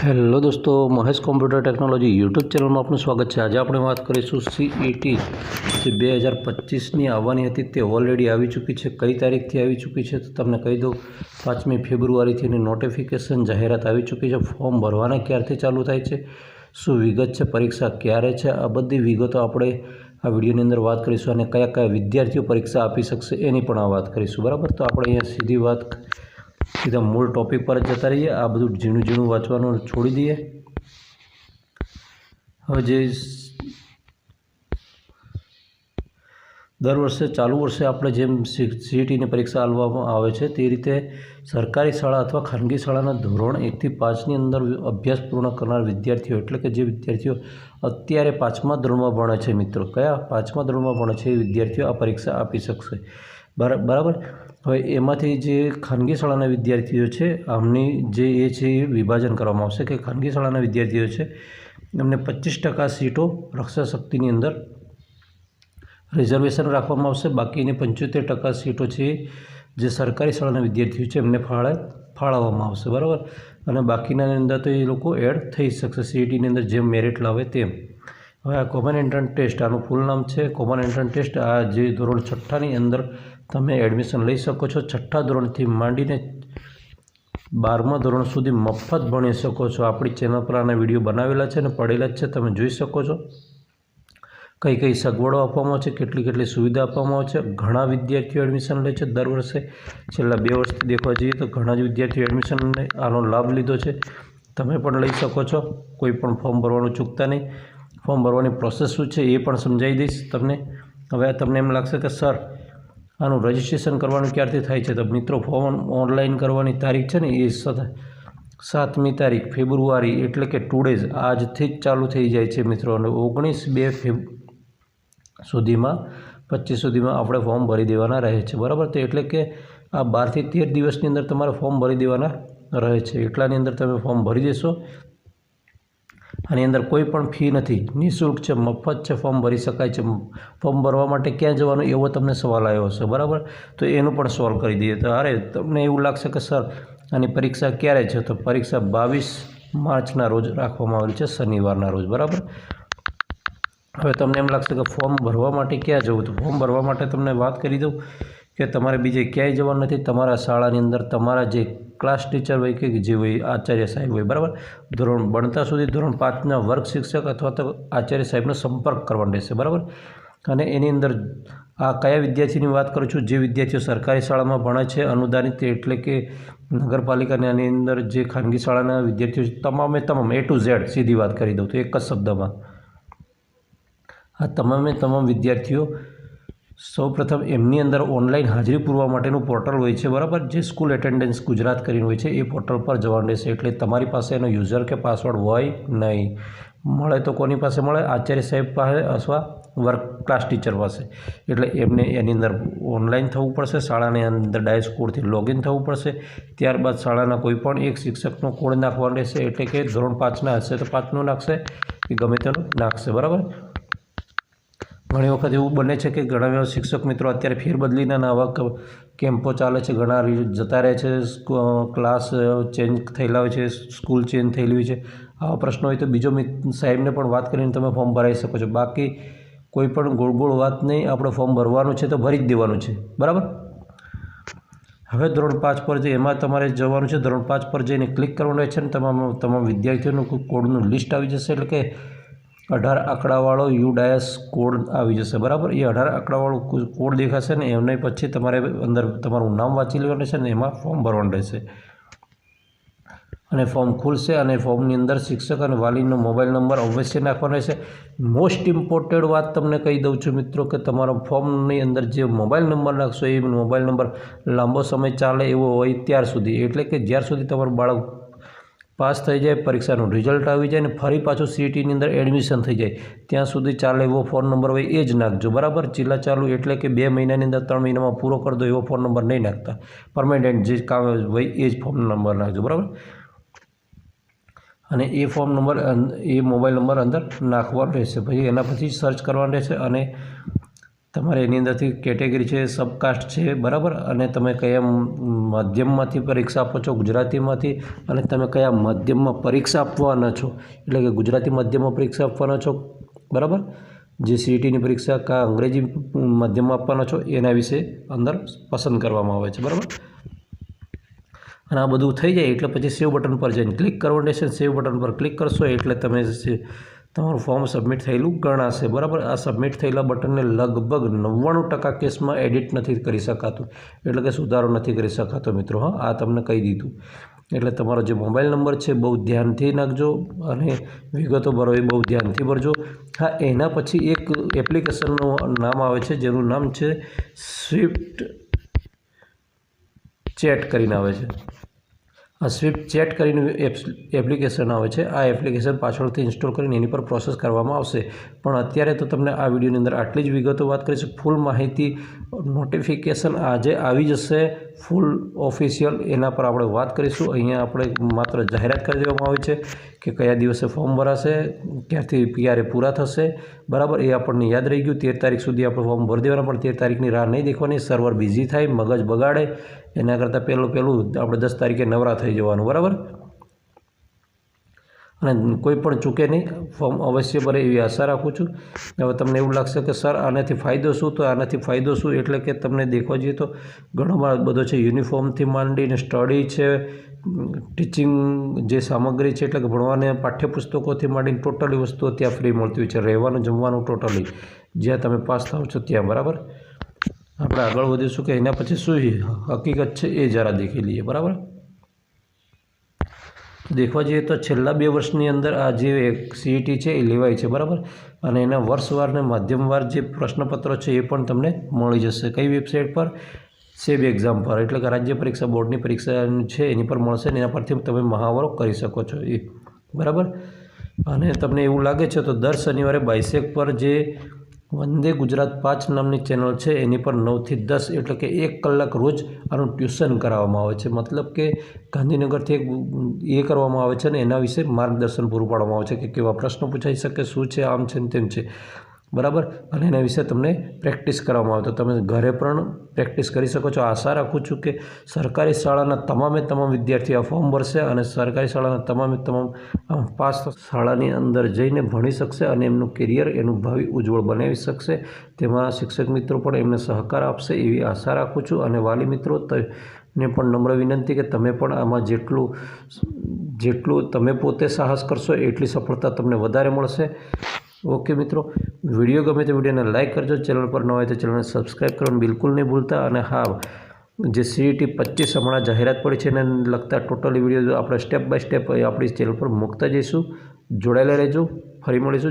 Hello દોસ્તો, Mahesh computer technology YouTube ચેનલમાં આપનું સ્વાગત છે. આજે આપણે વાત કરીશું સીઈટી જે બે હજાર પચીસની આવવાની હતી તે ઓલરેડી આવી ચૂકી છે. કઈ તારીખથી આવી ચૂકી છે તો તમને કહી દઉં, પાંચમી ફેબ્રુઆરીથી એની નોટિફિકેશન જાહેરાત આવી ચૂકી છે. ફોર્મ ભરવાના ક્યારથી ચાલુ થાય છે? શું વિગત છે? પરીક્ષા ક્યારે છે? આ બધી વિગતો આપણે આ વિડીયોની અંદર વાત કરીશું અને કયા કયા વિદ્યાર્થીઓ પરીક્ષા આપી શકશે એની પણ આ વાત કરીશું. બરાબર? તો આપણે અહીંયા સીધી વાત સીધા મૂળ ટોપિક પર જ જતા રહીએ. આ બધું ઝીણું ઝીણું વાંચવાનું છોડી દઈએ. હવે જે દર વર્ષે ચાલુ વર્ષે આપણે જેમ સીઈટીની પરીક્ષા આપવામાં આવે છે, તે રીતે સરકારી શાળા અથવા ખાનગી શાળાના ધોરણ એકથી પાંચની અંદર અભ્યાસ પૂર્ણ કરનાર વિદ્યાર્થીઓ, એટલે કે જે વિદ્યાર્થીઓ અત્યારે પાંચમા ધોરણમાં ભણે છે મિત્રો. કયા પાંચમા ધોરણમાં ભણે છે એ વિદ્યાર્થીઓ આ પરીક્ષા આપી શકશે. બરા- બરાબર? હવે એમાંથી જે ખાનગી શાળાના વિદ્યાર્થીઓ છે, આમની જે એ છે એ વિભાજન કરવામાં આવશે કે ખાનગી શાળાના વિદ્યાર્થીઓ છે, એમને પચીસ ટકા સીટો રક્ષા શક્તિની અંદર રિઝર્વેશન રાખવામાં આવશે. બાકીની પંચોતેર ટકા સીટો છે જે સરકારી શાળાના વિદ્યાર્થીઓ છે, એમને ફાળે, ફાળવવામાં આવશે. બરાબર? અને બાકીનાની અંદર તો એ લોકો એડ થઈ શકશે સીઈટીની અંદર જેમ મેરિટ લાવે તેમ. હવે આ કોમન એન્ટ્રન્સ ટેસ્ટ આનું ફૂલ નામ છે. કોમન એન્ટ્રન્સ ટેસ્ટ આ જે ધોરણ છઠ્ઠાની અંદર તમે એડમિશન લઈ શકો છો. છઠ્ઠા ધોરણથી માંડીને બારમા ધોરણ સુધી મફત ભણી શકો છો. આપણી ચેનલ પર આના વીડિયો બનાવેલા છે અને પડેલા જ છે. તમે જોઈ શકો છો. કઈ કઈ સગવડો આપવામાં આવે છે, કેટલી કેટલી સુવિધા આપવામાં આવે છે. ઘણા વિદ્યાર્થીઓ એડમિશન લે છે. દર વર્ષે છેલ્લા બે વર્ષથી દેખવા જઈએ તો ઘણા જ વિદ્યાર્થીઓ એડમિશન આનો લાભ લીધો છે. તમે પણ લઈ શકો છો. કોઈ પણ ફોર્મ ભરવાનું ચૂકતા નહીં. ફોર્મ ભરવાની પ્રોસેસ શું છે એ પણ સમજાવી દઈશ તમને. હવે તમને એમ લાગશે કે સર આનું રજિસ્ટ્રેશન કરવાનું ક્યારથી થાય છે? તો મિત્રો ફોર્મ ઓનલાઈન કરવાની તારીખ છે ને, એ સાતમી તારીખ, ફેબ્રુઆરી, એટલે કે ટુ ડેઝ આજથી જ ચાલુ થઈ જાય છે મિત્રો. અને ઓગણીસ બે ફેબ, સુધીમાં, પચીસ સુધીમાં આપણે ફોર્મ ભરી દેવાના રહે છે. બરાબર? તો એટલે કે આ બારથી તેર દિવસની અંદર તમારે ફોર્મ ભરી દેવાના રહે છે. એટલાની અંદર તમે ફોર્મ ભરી દેશો આની અંદર કોઈ પણ ફી નથી. નિઃશુલ્ક છે, મફત છે, ફોર્મ ભરી શકાય છે. ફોર્મ ભરવા માટે ક્યાં જવાનું એવો તમને સવાલ આવ્યો હશે, બરાબર? તો એનું પણ સોલ્વ કરી દઈએ. તો અરે, તમને એવું લાગશે કે સર, આની પરીક્ષા ક્યારે છે? તો પરીક્ષા બાવીસ માર્ચના રોજ રાખવામાં આવેલી છે, શનિવારના રોજ, બરાબર? હવે તમને એમ લાગશે કે ફોર્મ ભરવા માટે ક્યાં જવું? તો ફોર્મ ભરવા માટે તમને વાત કરી દઉં. કે તમારે બીજે ક્યાંય જવાનું નથી, તમારા શાળાની અંદર તમારા જે ક્લાસ ટીચર હોય કે જે હોય, આચાર્ય સાહેબ હોય, બરાબર? ધોરણ ભણતા સુધી ધોરણ પાંચના વર્ગ શિક્ષક અથવા તો આચાર્ય સાહેબનો સંપર્ક કરવાનો રહેશે, બરાબર? અને એની અંદર આ કયા વિદ્યાર્થીની વાત કરું છું? જે વિદ્યાર્થીઓ સરકારી શાળામાં ભણે છે, અનુદાનિત એટલે કે નગરપાલિકાની આની અંદર જે ખાનગી શાળાના વિદ્યાર્થીઓ છે, તમામે તમામ એ ટુ ઝેડ સીધી વાત કરી દઉં તો એક જ શબ્દમાં. આ તમામે તમામ વિદ્યાર્થીઓ સૌપ્રથમ એમની અંદર ઓનલાઈન હાજરી પૂરવા માટેનું પોર્ટલ હોય છે, બરાબર? જે સ્કૂલ એટેન્ડન્સ ગુજરાત કરીને હોય છે, એ પોર્ટલ પર જવાનું રહેશે. એટલે તમારી પાસે એનો યુઝર કે પાસવર્ડ હોય નહીં. મળે તો કોની પાસે મળે? આચાર્ય સાહેબ પાસે અથવા વર્ક ક્લાસ ટીચર પાસે. એટલે એમને એની અંદર ઓનલાઈન થવું પડશે, શાળાની અંદર ડાયસ કોડથી લોગિન થવું પડશે. ત્યારબાદ શાળાના કોઈ પણ એક શિક્ષકનો કોડ નાખવાનો રહેશે. એટલે કે ધોરણ પાંચના હશે તો પાંચનું નાખશે, કે ગમે તેનું નાખશે, બરાબર? ઘણી વખત એવું બને છે કે ઘણા એવા શિક્ષક મિત્રો અત્યારે ફેરબદલીના નવા આવા કેમ્પો ચાલે છે. ઘણા જતા રહે છે ક્લાસ ચેન્જ થયેલા હોય છે, સ્કૂલ ચેન્જ થયેલી હોય છે. આવા પ્રશ્નો હોય તો બીજો મિત્ર સાહેબને પણ વાત કરીને તમે ફોર્મ ભરાઈ શકો છો. બાકી કોઈ પણ ગોળ ગોળ વાત નહીં. આપણે ફોર્મ ભરવાનું છે તો ભરી જ દેવાનું છે. બરાબર? હવે ધોરણ પાંચ પર જે એમાં તમારે જવાનું છે. ધોરણ પાંચ પર જઈને ક્લિક કરવાનું હોય છે ને તમામ તમામ વિદ્યાર્થીઓનું કોડનું લિસ્ટ આવી જશે. એટલે કે અઢાર આંકડાવાળો યુ ડાયસ કોડ આવી જશે, બરાબર? એ અઢાર આંકડાવાળો કોડ દેખાશે ને એમને પછી તમારે અંદર તમારું નામ વાંચી લેવાનું છે ને એમાં ફોર્મ ભરવાનું રહેશે. અને ફોર્મ ખુલશે અને ફોર્મની અંદર શિક્ષક અને વાલીનો મોબાઈલ નંબર અવશ્ય નાખવાનો રહેશે. મોસ્ટ ઇમ્પોર્ટન્ટ વાત તમને કહી દઉં છું મિત્રો કે તમારો ફોર્મની અંદર જે મોબાઈલ નંબર નાખશો એ મોબાઈલ નંબર લાંબો સમય ચાલે એવો હોય ત્યાર સુધી. એટલે કે જ્યાર સુધી તમારું બાળક પાસ થઈ જાય, પરીક્ષાનું રિઝલ્ટ આવી જાય ને ફરી પાછું સીઈટીની અંદર એડમિશન થઈ જાય. ત્યાં સુધી ચાલે એવો ફોન નંબર હોય એ જ નાખજો. બરાબર? ચીલા ચાલુ એટલે કે બે મહિનાની અંદર ત્રણ મહિનામાં પૂરો કરી દો, એવો ફોન નંબર નહીં નાખતા. પરમાનન્ટ જે કામ હોય એ જ ફોન નંબર નાખજો. બરાબર? અને એ ફોર્મ નંબર એ મોબાઈલ નંબર અંદર નાખવાનો રહેશે. પછી એના પછી સર્ચ કરવાનું રહેશે અને તમારે એની અંદરથી કેટેગરી છે સબકાસ્ટ છે, બરાબર? અને તમે કયા માધ્યમમાંથી પરીક્ષા આપો છો, ગુજરાતીમાંથી? અને તમે કયા માધ્યમમાં પરીક્ષા આપવાના છો? એટલે કે ગુજરાતી માધ્યમમાં પરીક્ષા આપવાના છો, બરાબર? જે સીઈટીની પરીક્ષા કાં અંગ્રેજી માધ્યમમાં આપવાના છો, એના વિશે અંદર પસંદ કરવામાં આવે છે, બરાબર? અને આ બધું થઈ જાય, એટલે પછી સેવ બટન પર જઈને ક્લિક કરવાનું રહેશે સેવ બટન પર ક્લિક કરશો, એટલે તમે તમારું ફોર્મ સબમિટ થયેલું ગણાશે, બરાબર? આ સબમિટ થયેલા બટનને લગભગ નવ્વાણું ટકા કેસમાં એડિટ નથી કરી શકાતું. એટલે કે સુધારો નથી કરી શકાતો મિત્રો, હા? આ તમને કહી દીધું. એટલે તમારો જે મોબાઈલ નંબર છે, બહુ ધ્યાનથી નાખજો અને વિગતો ભરો એ બહુ ધ્યાનથી ભરજો. હા, એના પછી એક એપ્લિકેશનનું નામ આવે છે, જેનું નામ છે સ્વિફ્ટ ચેટ કરીને આવે છે. સ્વિફ્ટ ચેટ કરીને એપ્લિકેશન આવે છે. આ એપ્લિકેશન પાછળથી ઇન્સ્ટોલ કરીને એની પર પ્રોસેસ કરવામાં આવશે. પણ અત્યારે તો તમને આ વિડીયોની અંદર આટલી જ વિગતો વાત કરીશું. ફૂલ માહિતી, નોટિફિકેશન આજે આવી જશે. ફૂલ ઓફિશિયલ એના પર આપણે વાત કરીશું. અહીંયા આપણે માત્ર જાહેરાત કરી દેવામાં આવી છે કે કયા દિવસે ફોર્મ ભરાશે ક્યાંથી પીઆરએ પૂરા થશે, બરાબર એ આપણને યાદ રહી ગયું. તેર તારીખ સુધી આપણે ફોર્મ ભરી દેવાના, પણ તેર તારીખની રાહ નહીં દેખવાની. સર્વર બિઝી થાય, મગજ બગાડે. એના કરતાં પહેલું પહેલું આપણે દસ તારીખે નવરા થઈ જવાનું, બરાબર? અને કોઈ પણ ચૂકે નહીં. ફોર્મ અવશ્ય ભરે એવી આશા રાખું છું. હવે તમને એવું લાગશે કે, સર, આનાથી ફાયદો શું? તો આનાથી ફાયદો શું? એટલે કે તમને દેખવા જઈએ તો ઘણો બધો છે, યુનિફોર્મથી માંડીને સ્ટડી છે, ટીચિંગ જે સામગ્રી છે, એટલે કે ભણવાને પાઠ્યપુસ્તકોથી માંડીને ટોટલી વસ્તુઓ ત્યાં ફ્રી મળતી હોય છે. રહેવાનું, જમવાનું ટોટલી. જ્યાં તમે પાસ થાવ છો ત્યાં, બરાબર? આપણે આગળ વધીશું કે એના પછી શું હકીકત છે એ જરા દેખી લઈએ. બરાબર? દેખવા જઈએ તો છેલ્લા બે વર્ષની અંદર આ જે સીઈટી છે એ લેવાય છે, બરાબર? અને એના વર્ષવાર ને માધ્યમવાર જે પ્રશ્નપત્રો છે એ પણ તમને મળી જશે. કઈ વેબસાઇટ પર? સેબ એક્ઝામ પર. એટલે કે રાજ્ય પરીક્ષા બોર્ડની પરીક્ષા છે, એની પર મળશે ને એના પરથી તમે મહાવરો કરી શકો છો એ. બરાબર? અને તમને એવું લાગે છે તો દર શનિવારે બાઇસેક પર જે વંદે ગુજરાત પાંચ નામની ચેનલ છે. એની પર નવથી દસ એટલે કે એક કલાક રોજ આનું ટ્યુશન કરાવવામાં આવે છે. મતલબ કે ગાંધીનગરથી એક એ કરવામાં આવે છે અને એના વિશે માર્ગદર્શન પૂરું પાડવામાં આવે છે કે કેવા પ્રશ્નો પૂછાઈ શકે, શું છે, આમ છે ને તેમ છે. બરાબર? અને એના વિશે તમને પ્રેક્ટિસ કરવામાં આવે. તો તમે ઘરે પણ પ્રેક્ટિસ કરી શકો છો. આશા રાખું છું કે સરકારી શાળાના તમામે તમામ વિદ્યાર્થીઓ આ ફોર્મ ભરશે અને સરકારી શાળાના તમામે તમામ પાસ શાળાની અંદર જઈને ભણી શકશે અને એમનું કેરિયર એનું ભાવિ ઉજ્જવળ બનાવી શકશે. તેમાં શિક્ષક મિત્રો પણ એમને સહકાર આપશે એવી આશા રાખું છું. અને વાલી મિત્રો ને પણ નમ્ર વિનંતી કે તમે પણ આમાં જેટલું જેટલું તમે પોતે સાહસ કરશો, એટલી સફળતા તમને વધારે મળશે. ઓકે મિત્રો, વીડિયો ગમે તો વિડીયોને લાઇક કરજો, ચેનલ પર ન હોય તો ચેનલને સબસ્ક્રાઈબ કરવાનું બિલકુલ નહીં ભૂલતા અને હા, જે સીઈટી પચીસ હમણાં જાહેરાત પડી છે એને લગતા ટોટલી વીડિયો આપણે સ્ટેપ બાય સ્ટેપ આપણી ચેનલ પર મૂકતા જઈશું. જોડાયેલા રહેજો, ફરી મળીશું.